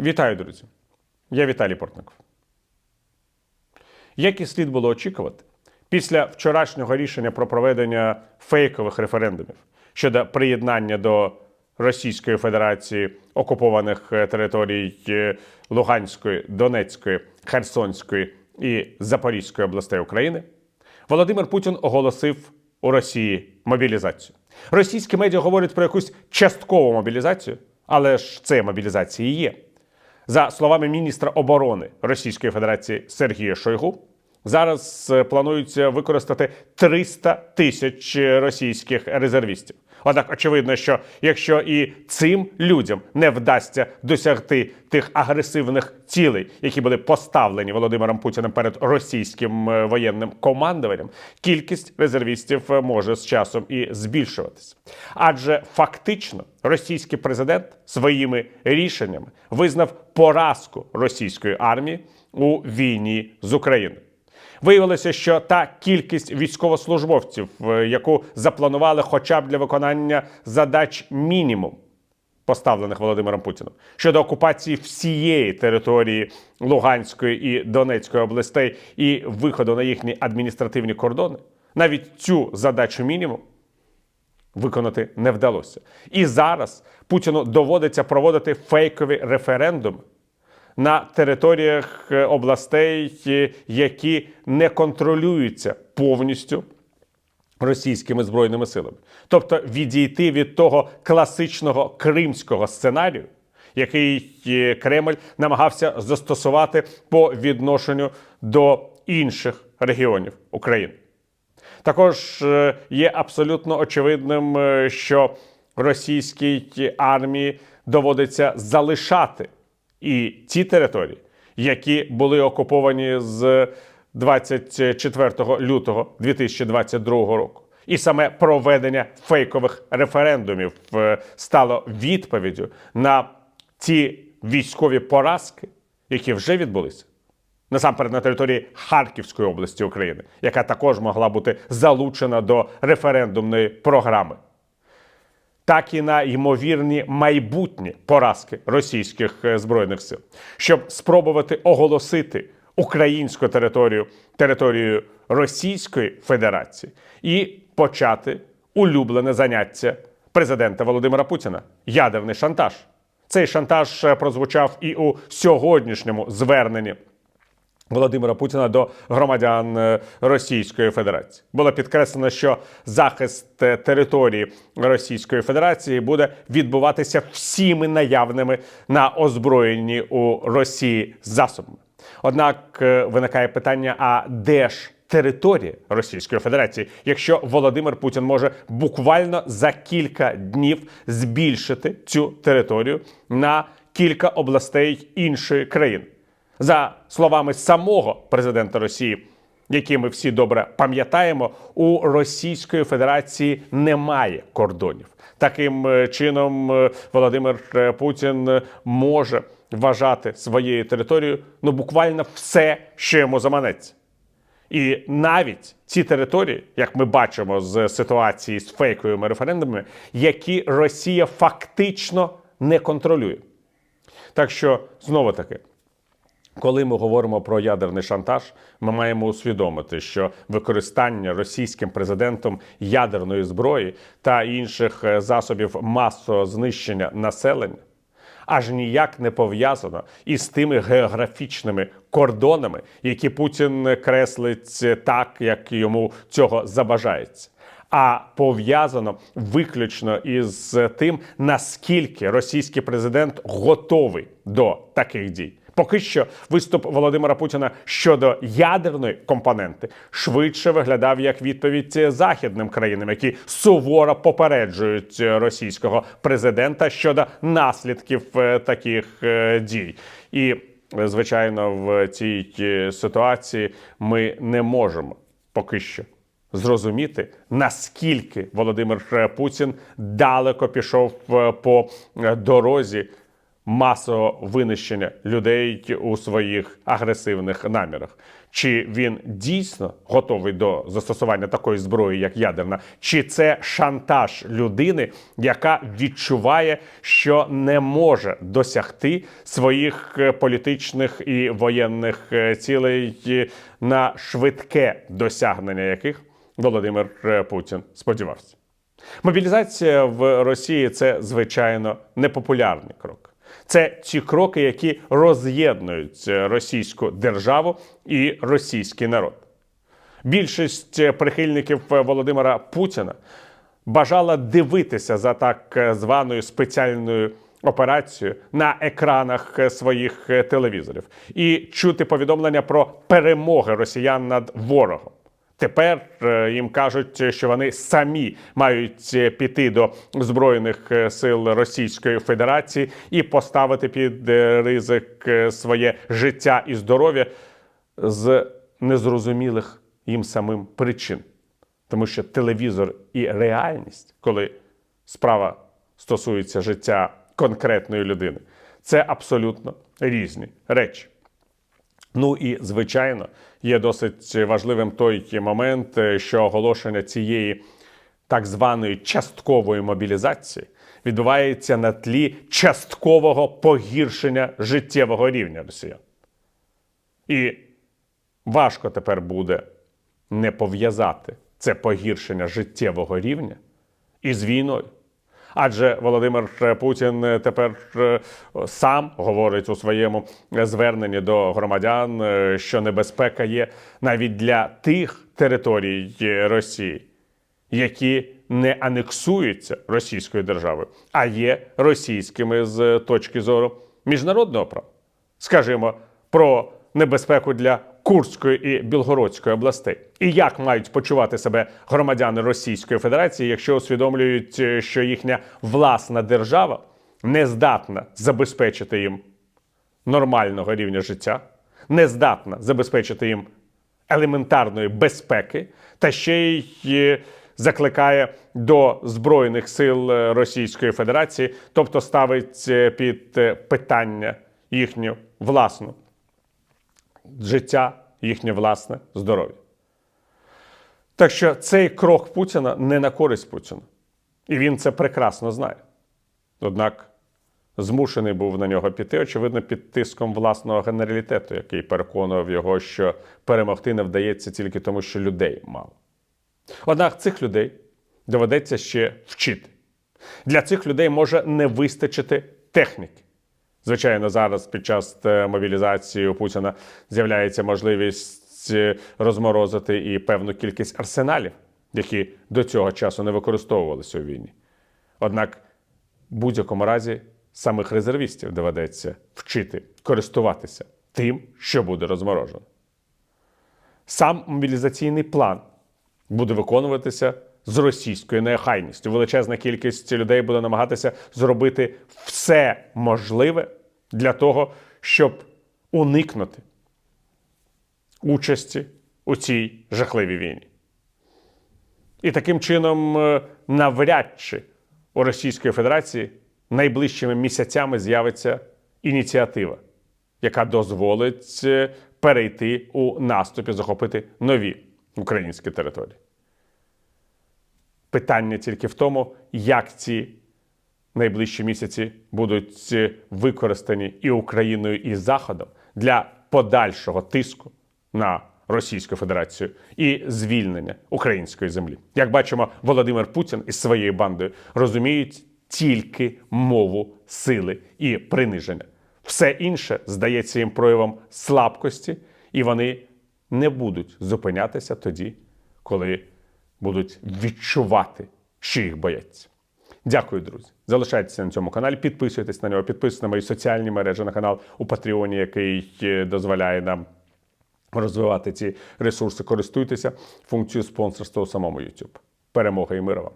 Вітаю, друзі! Я Віталій Портников. Як і слід було очікувати, після вчорашнього рішення про проведення фейкових референдумів щодо приєднання до Російської Федерації окупованих е, територій е, Луганської, Донецької, Херсонської і Запорізької областей України, Володимир Путін оголосив у Росії мобілізацію. Російські медіа говорять про якусь часткову мобілізацію, але ж це мобілізація і є. За словами міністра оборони Російської Федерації Сергія Шойгу, зараз е, планується використати 300 тисяч російських резервістів. Однак очевидно, що якщо і цим людям не вдасться досягти тих агресивних цілей, які були поставлені Володимиром Путіним перед російським е, воєнним командуванням, кількість резервістів е, може з часом і збільшуватись. Адже фактично російський президент своїми рішеннями визнав поразку російської армії у війні з Україною. Виявилося, що та кількість військовослужбовців, е, яку запланували хоча б для виконання задач мінімум, поставлених Володимиром Путіним щодо окупації всієї території Луганської і Донецької областей і виходу на їхні адміністративні кордони, навіть цю задачу мінімум виконати не вдалося. І зараз Путіну доводиться проводити фейкові референдуми на територіях е, областей, е, які не контролюються повністю російськими збройними силами, тобто відійти від того класичного кримського сценарію, який е, Кремль намагався застосувати по відношенню до інших регіонів України. Також є абсолютно очевидним, що російській армії доводиться залишати і ті території, які були окуповані з 24 лютого 2022 року. І саме проведення фейкових референдумів е, стало відповіддю на ті військові поразки, які вже відбулися насамперед на території Харківської області України, яка також могла бути залучена до референдумної програми, так і на ймовірні майбутні поразки російських е, збройних сил, щоб спробувати оголосити українську територію територією Російської Федерації і почати улюблене заняття президента Володимира Путіна ядерний шантаж. Цей шантаж е, прозвучав і у сьогоднішньому зверненні Володимира Путіна до громадян е, Російської Федерації було підкреслено, що захист е, території Російської Федерації буде відбуватися всіми наявними на озброєнні у Росії засобами. Однак е, виникає питання: а де ж територія Російської Федерації, якщо Володимир Путін може буквально за кілька днів збільшити цю територію на кілька областей іншої країни? За словами самого президента Росії, які ми всі добре пам'ятаємо, у Російської Федерації немає кордонів. Таким е, чином е, Володимир е, Путін може вважати своєю територією ну буквально все, що йому заманеться. І навіть ці території, як ми бачимо з ситуації з фейковими референдумами, які Росія фактично не контролює. Так що знову таки. Коли ми говоримо про ядерний шантаж, ми маємо усвідомити, що використання російським президентом ядерної зброї та інших е, засобів масового знищення населення аж ніяк не пов'язано із тими географічними кордонами, які Путін креслить так, як йому цього забажається. А пов'язано виключно із тим, наскільки російський президент готовий до таких дій. Поки що виступ Володимира Путіна щодо ядерної компоненти швидше виглядав як відповідь західним країнам, які суворо попереджують російського президента щодо наслідків е, таких е, дій. І е, звичайно, в цій ситуації ми не можемо поки що. Зрозуміти наскільки Володимир Путін далеко пішов по дорозі масового винищення людей у своїх агресивних намірах. Чи він дійсно готовий до застосування такої зброї, як ядерна, чи це шантаж людини, яка відчуває, що не може досягти своїх е, політичних і воєнних е, цілей е, на швидке досягнення яких Володимир Путін сподівався? Мобілізація в Росії це звичайно непопулярний крок. Це ті кроки, які роз'єднують російську державу і російський народ. Більшість прихильників Володимира Путіна бажала дивитися за так званою спеціальною операцією на екранах своїх телевізорів і чути повідомлення про перемоги росіян над ворогом. Тепер е, їм кажуть, що вони самі мають е, піти до збройних е, сил Російської Федерації і поставити під ризик своє життя і здоров'я з незрозумілих їм самим причин. Тому що телевізор і реальність, коли справа стосується життя конкретної людини, це абсолютно різні речі. Ну і звичайно є досить важливим той момент, е, що оголошення цієї так званої часткової мобілізації відбувається на тлі часткового погіршення життєвого рівня росіян. І важко тепер буде не пов'язати це погіршення життєвого рівня із війною. Адже Володимир Путін тепер е, сам говорить у своєму зверненні до громадян, е, що небезпека є навіть для тих територій Росії, які не анексуються Російською державою, а є російськими з точки зору міжнародного права. Скажімо про небезпеку для Курської і Білгородської областей. І як мають почувати себе громадяни Російської Федерації, якщо усвідомлюють, е, що їхня власна держава не здатна забезпечити їм нормального рівня життя, не здатна забезпечити їм елементарної безпеки, та ще й е, закликає до Збройних сил е, Російської Федерації, тобто ставить під питання їхню власну життя, їхнє власне здоров'я. Так що цей крок Путіна не на користь Путіна. І він це прекрасно знає. Однак змушений був на нього піти, очевидно, під тиском власного генералітету, який переконував його, що перемогти не вдається тільки тому, що людей мало. Однак цих людей доведеться ще вчити. Для цих людей може не вистачити техніки. Звичайно, зараз під час е, мобілізації у Путіна з'являється можливість е, розморозити і певну кількість арсеналів, які до цього часу не використовувалися у війні. Однак, в будь-якому разі, самих резервістів доведеться вчити користуватися тим, що буде розморожено. Сам мобілізаційний план буде виконуватися з російською неохайністю. Величезна кількість людей буде намагатися зробити все можливе для того, щоб уникнути участі у цій жахливій війні. І таким чином, е, навряд чи у Російської Федерації найближчими місяцями з'явиться ініціатива, яка дозволить е, перейти у наступ і захопити нові українські території. Питання тільки в тому, як ці найближчі місяці будуть використані і Україною, і Заходом для подальшого тиску на Російську Федерацію і звільнення української землі. Як бачимо, Володимир Путін із своєю бандою розуміють тільки мову сили і приниження. Все інше здається їм проявом слабкості, і вони не будуть зупинятися тоді, коли будуть відчувати, що їх бояться. Дякую, друзі. Залишайтеся на цьому каналі, підписуйтесь на нього, підписуйтесь на мої соціальні мережі на канал у Патреоні, який е, дозволяє нам розвивати ці ресурси. Користуйтеся функцією спонсорства у самому YouTube. Перемога і мира вам!